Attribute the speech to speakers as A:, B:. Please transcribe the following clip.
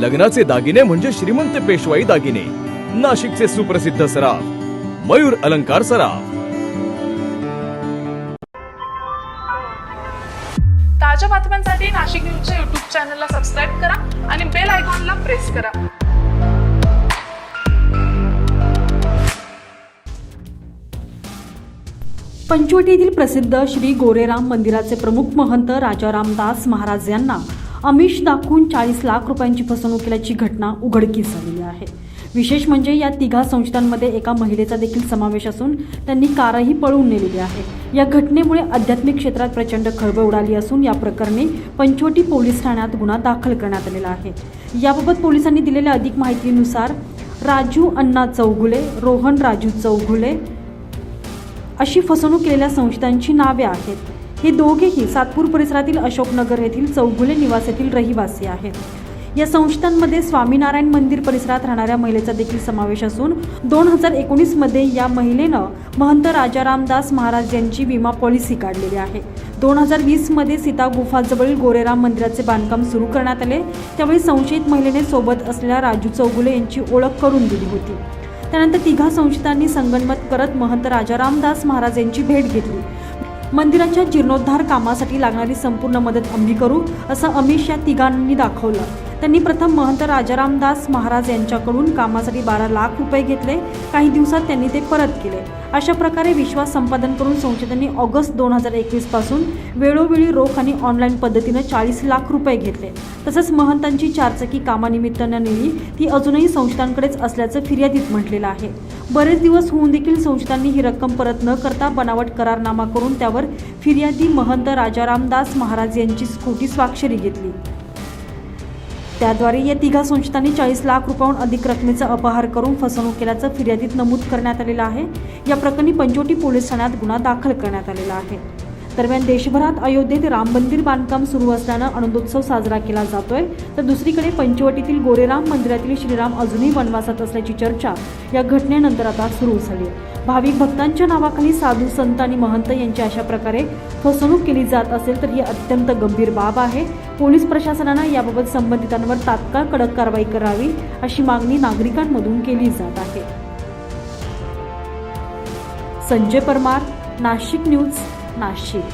A: लग्नाचे दागिने म्हणजे श्रीमंत पेशवाई दागिने. नाशिकचे सुप्रसिद्ध सराफ. मयूर अलंकार सराफ.
B: ताज्या बातम्यांसाठी नाशिक न्यूजच्या युट्यूब चॅनलला सबस्क्राईब करा आणि बेल आयकॉनला प्रेस करा.
C: पंचवटी येथील प्रसिद्ध श्री गोरेराम मंदिराचे प्रमुख महंत राजाराम दास महाराज यांना आमिष दाखवून चाळीस लाख रुपयांची फसवणूक केल्याची घटना उघडकीस आलेली आहे. विशेष म्हणजे या तिघा संस्थांमध्ये एका महिलेचा देखील समावेश असून त्यांनी कारही पळवून नेलेली आहे. या घटनेमुळे आध्यात्मिक क्षेत्रात प्रचंड खळबळ उडाली असून या प्रकरणी पंचवटी पोलीस ठाण्यात गुन्हा दाखल करण्यात आलेला आहे. याबाबत पोलिसांनी दिलेल्या अधिक माहितीनुसार राजू अण्णा चौगुले रोहन राजू चौगुले अशी फसवणूक केलेल्या संस्थांची नावे आहेत. हे दोघेही सातपूर परिसरातील अशोकनगर येथील चौगुले निवास येथील रहिवासी आहेत. या संस्थांमध्ये स्वामीनारायण मंदिर परिसरात राहणाऱ्या महिलेचा देखील समावेश असून दोन हजार एकोणीसमध्ये या महिलेनं महंत राजारामदास महाराज यांची विमा पॉलिसी काढलेली आहे. दोन हजार वीसमध्ये सीता गुफाजवळील गोरेराम मंदिराचे बांधकाम सुरू करण्यात आले. त्यावेळी संशयित महिलेने सोबत असलेल्या राजू चौगुले यांची ओळख करून दिली होती. त्यानंतर तिघा संशयितांनी संगणमत करत महंत राजारामदास महाराज यांची भेट घेतली. मंदिराच्या जीर्णोद्धार कामासाठी लागणारी संपूर्ण मदत आम्ही करू असं अमिष या तिघांनी दाखवलं. त्यांनी प्रथम महंत राजारामदास महाराज यांच्याकडून कामासाठी बारा लाख रुपये घेतले. काही दिवसात त्यांनी ते परत केले. अशा प्रकारे विश्वास संपादन करून संशोधने ऑगस्ट दोन हजार एकवीसपासून वेळोवेळी रोख आणि ऑनलाईन पद्धतीनं चाळीस लाख रुपये घेतले. तसंच महंतांची चारचाकी कामानिमित्त नेली ती अजूनही संस्थांकडेच असल्याचं फिर्यादीत म्हटलेलं आहे. बरेच दिवस होऊन देखील संस्थांनी ही रक्कम परत न करता बनावट करारनामा करून त्यावर फिर्यादी महंत राजारामदास महाराज यांची खोटी स्वाक्षरी घेतली. त्याद्वारे या तिघा संस्थांनी चाळीस लाख रुपयाहून अधिक रकमेचा अपहार करून फसवणूक केल्याचं फिर्यादीत नमूद करण्यात आलेलं आहे. या प्रकरणी पंचवटी पोलीस ठाण्यात गुन्हा दाखल करण्यात आलेला आहे. दरम्यान देशभरात अयोध्येत राम मंदिर बांधकाम सुरू असल्यानं आनंदोत्सव साजरा केला जातोय. तर दुसरीकडे पंचवटीतील गोरेराम मंदिरातील श्रीराम अजूनही वनवासात असल्याची चर्चा या घटनेनंतर आता सुरू झाली. भाविक भक्तांच्या नावाखाली साधू संत आणि महंत यांची अशा प्रकारे फसवणूक केली जात असेल तर ही अत्यंत गंभीर बाब आहे. पोलीस प्रशासनानं याबाबत संबंधितांवर तात्काळ कडक कारवाई करावी अशी मागणी नागरिकांमधून केली जात आहे. संजय परमार नाशिक न्यूज. नाशिक